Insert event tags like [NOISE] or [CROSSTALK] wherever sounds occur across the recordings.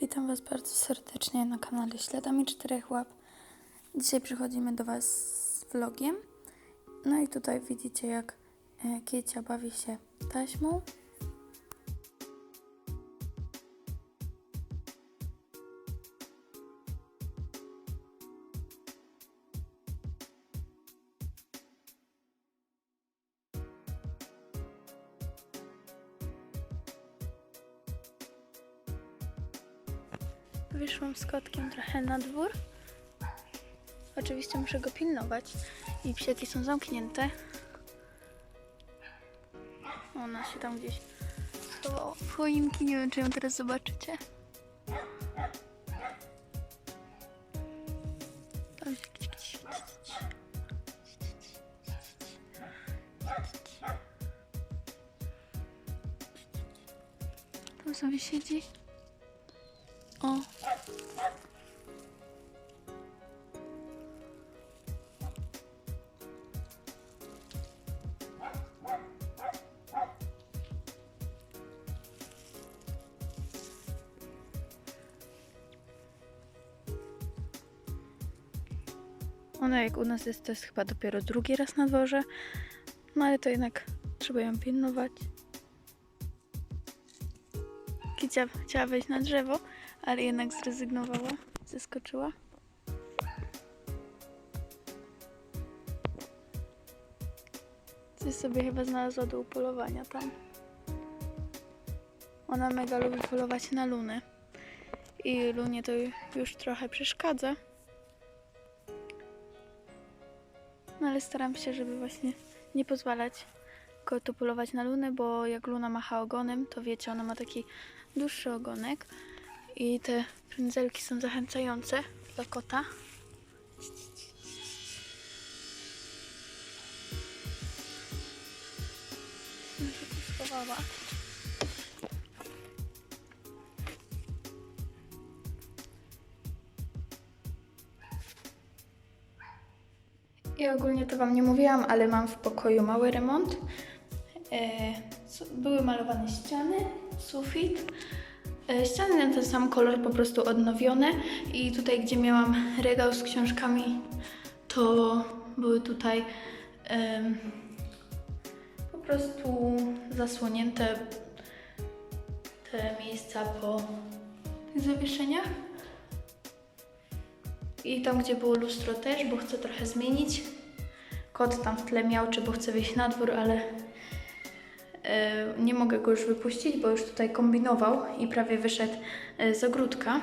Witam Was bardzo serdecznie na kanale Śladami Czterech Łap. Dzisiaj przychodzimy do Was z vlogiem. No i tutaj widzicie jak e, Kiecia bawi się taśmą. Wyszłam z kotkiem trochę na dwór. Oczywiście muszę go pilnować i psiaki są zamknięte. Ona się tam gdzieś schowała w choinki. Nie wiem, czy ją teraz zobaczycie. Tam sobie siedzi. O. Ona jak u nas jest, to jest chyba dopiero drugi raz na dworze. No ale to jednak trzeba ją pilnować. Kicia chciała wejść na drzewo, ale jednak zrezygnowała. Zeskoczyła. Coś sobie chyba znalazła do upolowania tam. Ona mega lubi polować na luny. I lunie to już trochę przeszkadza. No ale staram się, żeby właśnie nie pozwalać kotu polować na lunę, bo jak luna macha ogonem, to wiecie, ona ma taki dłuższy ogonek i te pędzelki są zachęcające dla kota. Schowała. I ogólnie to Wam nie mówiłam, ale mam w pokoju mały remont. E, były malowane ściany, sufit. E, ściany na ten sam kolor po prostu odnowione. I tutaj, gdzie miałam regał z książkami, to były tutaj em, po prostu zasłonięte te miejsca po zawieszeniach. I tam, gdzie było lustro też, bo chcę trochę zmienić. Kot tam w tle miałczy, bo chce wyjść na dwór, ale nie mogę go już wypuścić, bo już tutaj kombinował i prawie wyszedł e, z ogródka.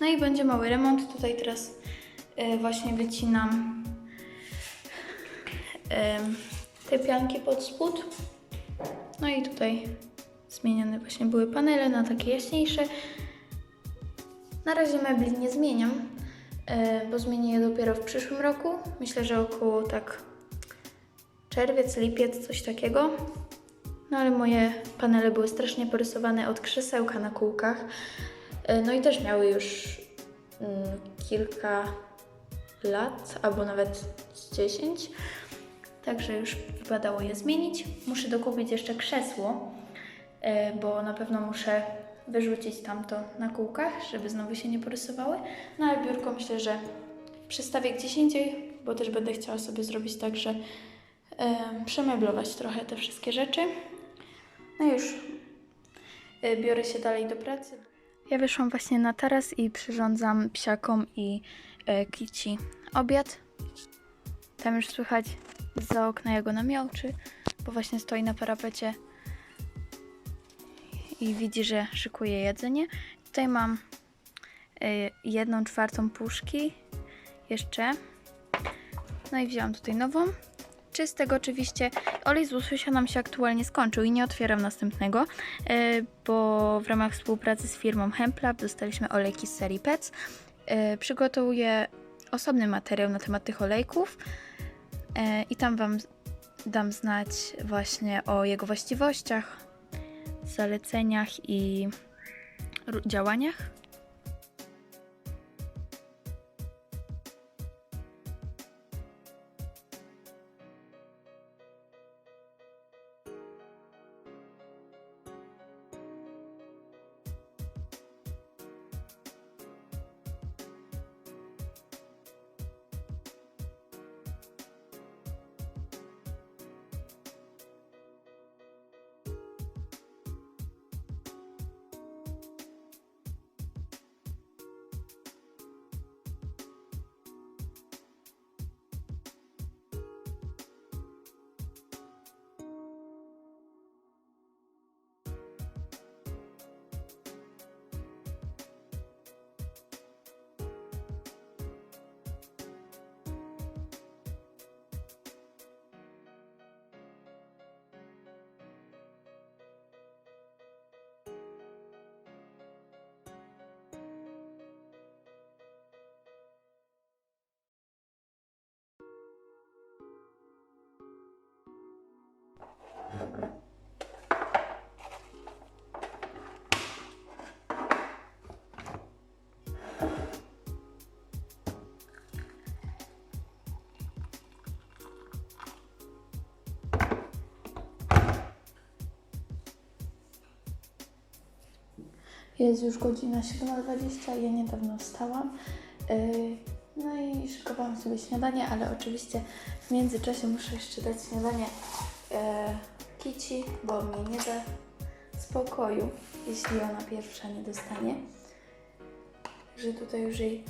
No i będzie mały remont. Tutaj teraz e, właśnie wycinam e, te pianki pod spód. No i tutaj zmieniane właśnie były panele na takie jaśniejsze. Na razie mebli nie zmieniam, e, bo zmienię je dopiero w przyszłym roku. Myślę, że około tak czerwiec, lipiec, coś takiego. No ale moje panele były strasznie porysowane od krzesełka na kółkach. E, No i też miały już mm, kilka lat, albo nawet z 10. Także już wypadało je zmienić. Muszę dokupić jeszcze krzesło, e, bo na pewno muszę wyrzucić tamto na kółkach, żeby znowu się nie porysowały. No ale biurko myślę, że przestawię gdzieś indziej, bo też będę chciała sobie zrobić tak, że przemeblować trochę te wszystkie rzeczy. No już e, biorę się dalej do pracy. Ja wyszłam właśnie na taras i przyrządzam psiakom i e, kici obiad. Tam już słychać za okna jak ona miałczy, bo właśnie stoi na parapecie i widzi, że szykuje jedzenie. Tutaj mam y, jedną czwartą puszki jeszcze. No i wzięłam tutaj nową. Czystego oczywiście. Olej z łososia nam się aktualnie skończył i nie otwieram następnego, y, bo w ramach współpracy z firmą Hemplab dostaliśmy olejki z serii Pets. Y, Przygotowuję osobny materiał na temat tych olejków y, i tam Wam dam znać właśnie o jego właściwościach, zaleceniach i działaniach. Jest już godzina 7.20, ja niedawno wstałam. Yy, No i szykowałam sobie śniadanie, ale oczywiście w międzyczasie muszę jeszcze dać śniadanie yy, Kici, bo mi nie da spokoju, jeśli ona pierwsza nie dostanie. Także tutaj już jej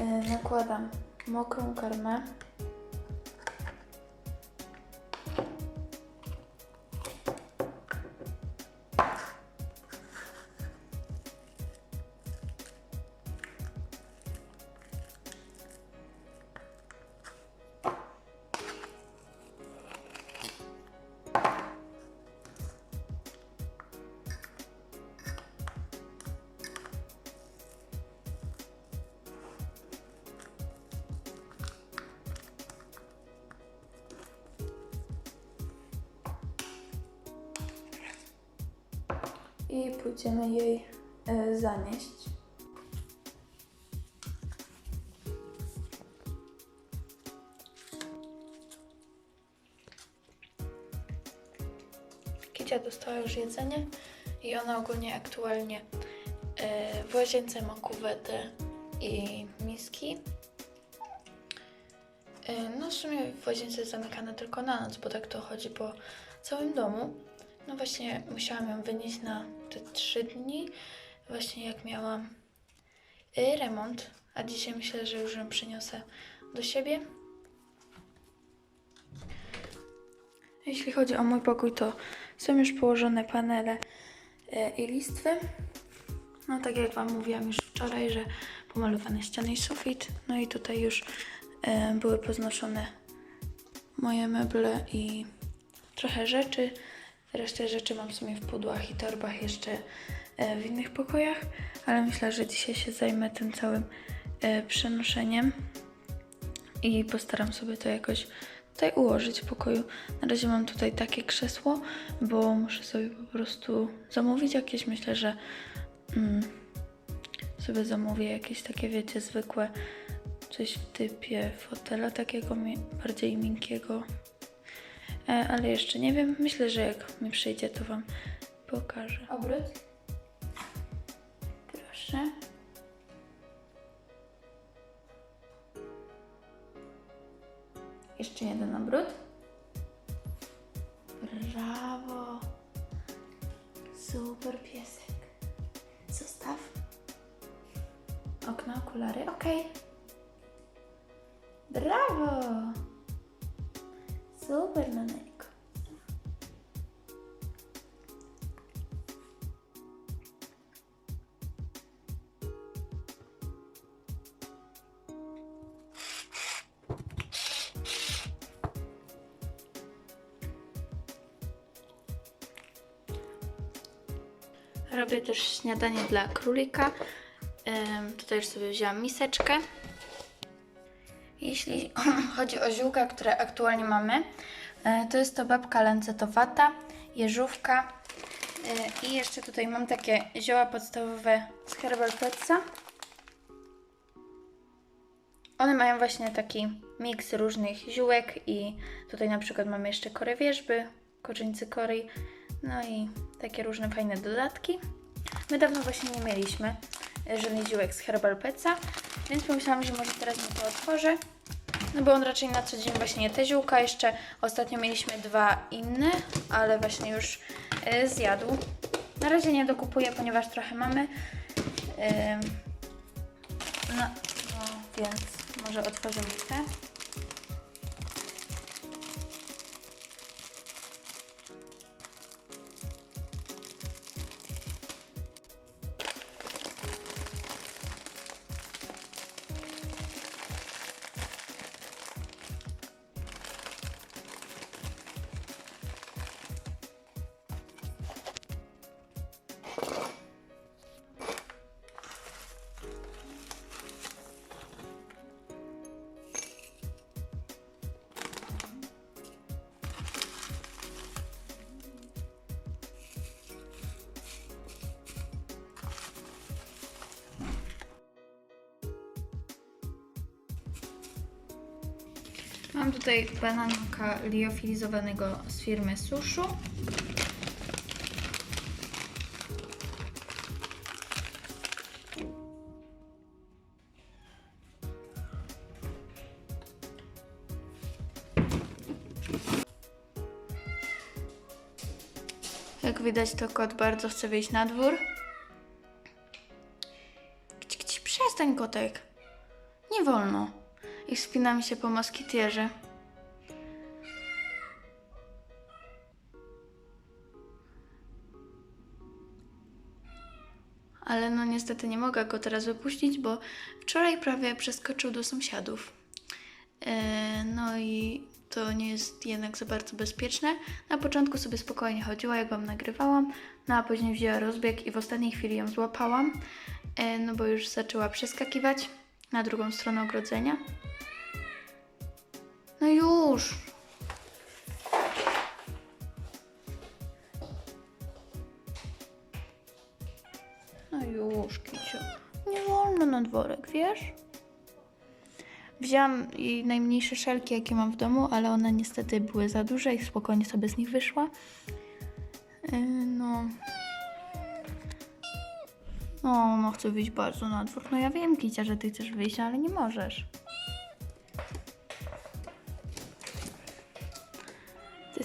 yy, nakładam mokrą karmę. I pójdziemy jej e, zanieść. Kicia dostała już jedzenie i ona ogólnie aktualnie e, w łazience ma kuwetę i miski. E, No w sumie w łazience jest zamykana tylko na noc, bo tak to chodzi po całym domu. No właśnie musiałam ją wynieść na te trzy dni, właśnie jak miałam y, remont, a dzisiaj myślę, że już ją przyniosę do siebie. Jeśli chodzi o mój pokój, to są już położone panele y, i listwy. No tak jak Wam mówiłam już wczoraj, że pomalowane ściany i sufit. No i tutaj już y, były poznoszone moje meble i trochę rzeczy. Resztę rzeczy mam w sumie w pudłach i torbach jeszcze e, w innych pokojach, ale myślę, że dzisiaj się zajmę tym całym e, przenoszeniem i postaram sobie to jakoś tutaj ułożyć w pokoju. Na razie mam tutaj takie krzesło, bo muszę sobie po prostu zamówić jakieś. Myślę, że mm, sobie zamówię jakieś takie, wiecie, zwykłe coś w typie fotela takiego bardziej miękkiego. E, ale jeszcze nie wiem. Myślę, że jak mi przyjdzie, to Wam pokażę. Obrót. Proszę. Jeszcze jeden obrót. Brawo. Super piesek. Zostaw. Okno, okulary. Ok. Brawo. Super, Nanejko. Robię też śniadanie dla królika. Tutaj już sobie wzięłam miseczkę. Jeśli [LAUGHS] chodzi o ziółka, które aktualnie mamy, e, to jest to babka lancetowata, jeżówka e, i jeszcze tutaj mam takie zioła podstawowe z Herbal Petsa. One mają właśnie taki miks różnych ziółek i tutaj na przykład mamy jeszcze korę wierzby, korzeń cykorii, no i takie różne fajne dodatki. My dawno właśnie nie mieliśmy e, żadnych ziółek z Herbal Petsa, więc pomyślałam, że może teraz mi to otworzę. No bo on raczej na co dzień właśnie te ziółka. Jeszcze ostatnio mieliśmy dwa inne, ale właśnie już e, zjadł. Na razie nie dokupuję, ponieważ trochę mamy. Ym, no, no, więc może otworzymy te. Mam tutaj bananka liofilizowanego z firmy Sushu. Jak widać, to kot bardzo chce wyjść na dwór. Kci, kci, przestań, kotek. Nie wolno. I wspinam się po moskitierze. Ale no niestety nie mogę go teraz wypuścić, bo wczoraj prawie przeskoczył do sąsiadów. E, No i to nie jest jednak za bardzo bezpieczne. Na początku sobie spokojnie chodziła, jak Wam nagrywałam, no a później wzięła rozbieg i w ostatniej chwili ją złapałam, e, no bo już zaczęła przeskakiwać na drugą stronę ogrodzenia. No już! No już, Kiciu. Nie wolno na dworek, wiesz? Wzięłam jej najmniejsze szelki, jakie mam w domu, ale one niestety były za duże i spokojnie sobie z nich wyszła. Yy, no. No, no chcę wyjść bardzo na dwór. No ja wiem, Kicia, że ty chcesz wyjść, ale nie możesz.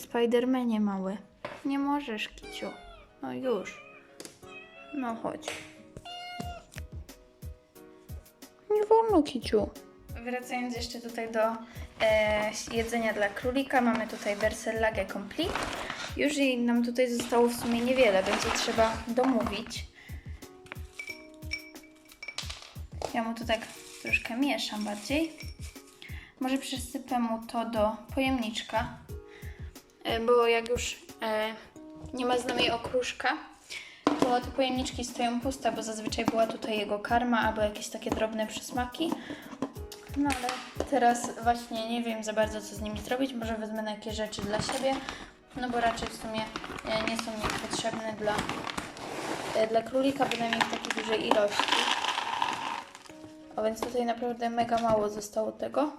Spidermanie mały. Nie możesz, Kiciu. No już. No chodź. Nie wolno, Kiciu. Wracając jeszcze tutaj do e, jedzenia dla królika, mamy tutaj Versellagę Complete. Już jej nam tutaj zostało w sumie niewiele, będzie trzeba domówić. Ja mu tu tak troszkę mieszam bardziej. Może przysypę mu to do pojemniczka, bo jak już e, nie ma z nami okruszka, to te pojemniczki stoją puste, bo zazwyczaj była tutaj jego karma albo jakieś takie drobne przysmaki. No ale teraz właśnie nie wiem za bardzo co z nimi zrobić. Może wezmę na jakieś rzeczy dla siebie, no bo raczej w sumie e, nie są mi potrzebne dla, e, dla królika, bynajmniej w takiej dużej ilości. A więc tutaj naprawdę mega mało zostało tego.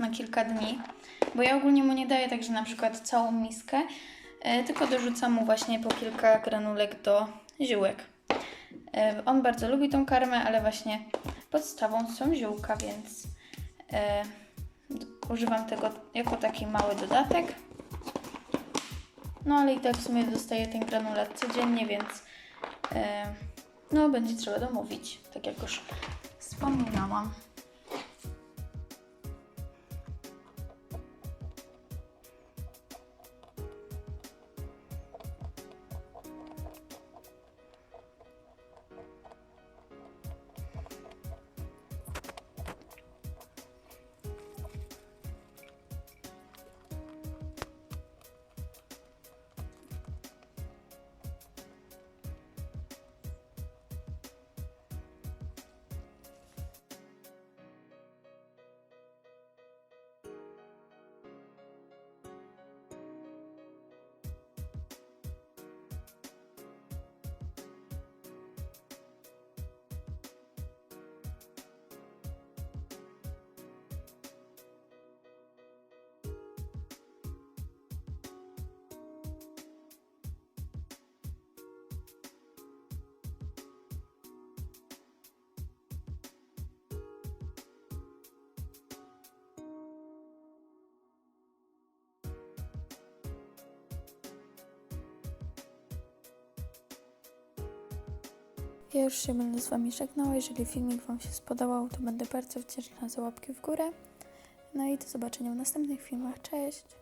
Na kilka dni. Bo ja ogólnie mu nie daję także na przykład całą miskę, e, tylko dorzucam mu właśnie po kilka granulek do ziółek. E, On bardzo lubi tą karmę, ale właśnie podstawą są ziółka, więc e, używam tego jako taki mały dodatek. No ale i tak w sumie dostaję ten granulat codziennie, więc no będzie trzeba domówić, tak jak już wspominałam. Ja już się będę z Wami żegnała. Jeżeli filmik Wam się spodobał, to będę bardzo wdzięczna za łapki w górę. No i do zobaczenia w następnych filmach. Cześć!